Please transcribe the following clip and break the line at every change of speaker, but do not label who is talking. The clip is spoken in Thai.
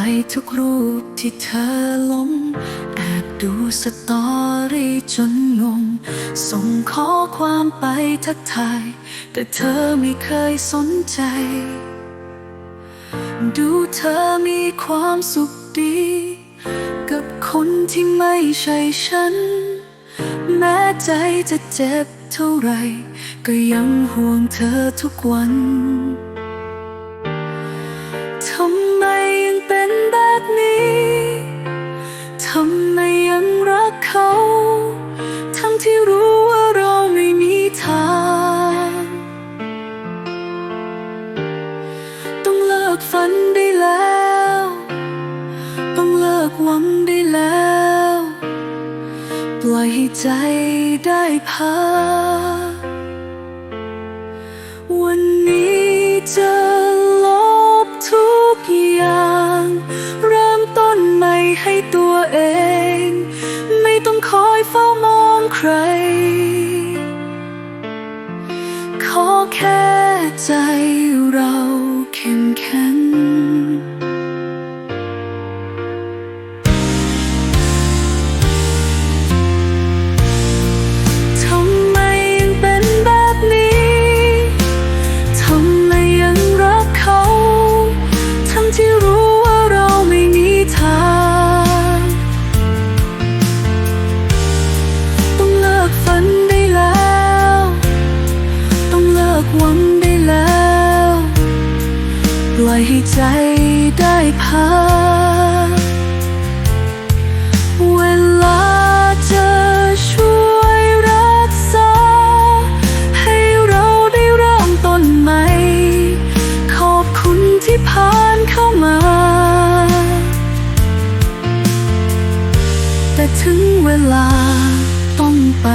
ไลค์ทุกรูปที่เธอลง แอบดูสตอรี่จนงง ส่งข้อความไปทักทาย แต่เธอไม่เคยสนใจ ดูเธอมีความสุขดี กับคนที่ไม่ใช่ฉัน แม้ใจจะเจ็บเท่าไร ก็ยังห่วงเธอทุกวันทำ กฝันได้แล้ว ต้องเลิกหวังได้แล้ว ปล่อยให้ใจได้พักวันนี้จะลบทุกอย่าง เริ่มต้นใหม่ให้ตัวเอง ไม่ต้องคอยเฝ้ามองใคร ขอแค่ใจเรา หวังได้แล้ว ปล่อยให้ใจได้พักเวลาจะช่วยรักษา ให้เราได้เริ่มต้นใหม่ ขอบคุณที่ผ่านเข้ามา แต่ถึงเวลาต้องไป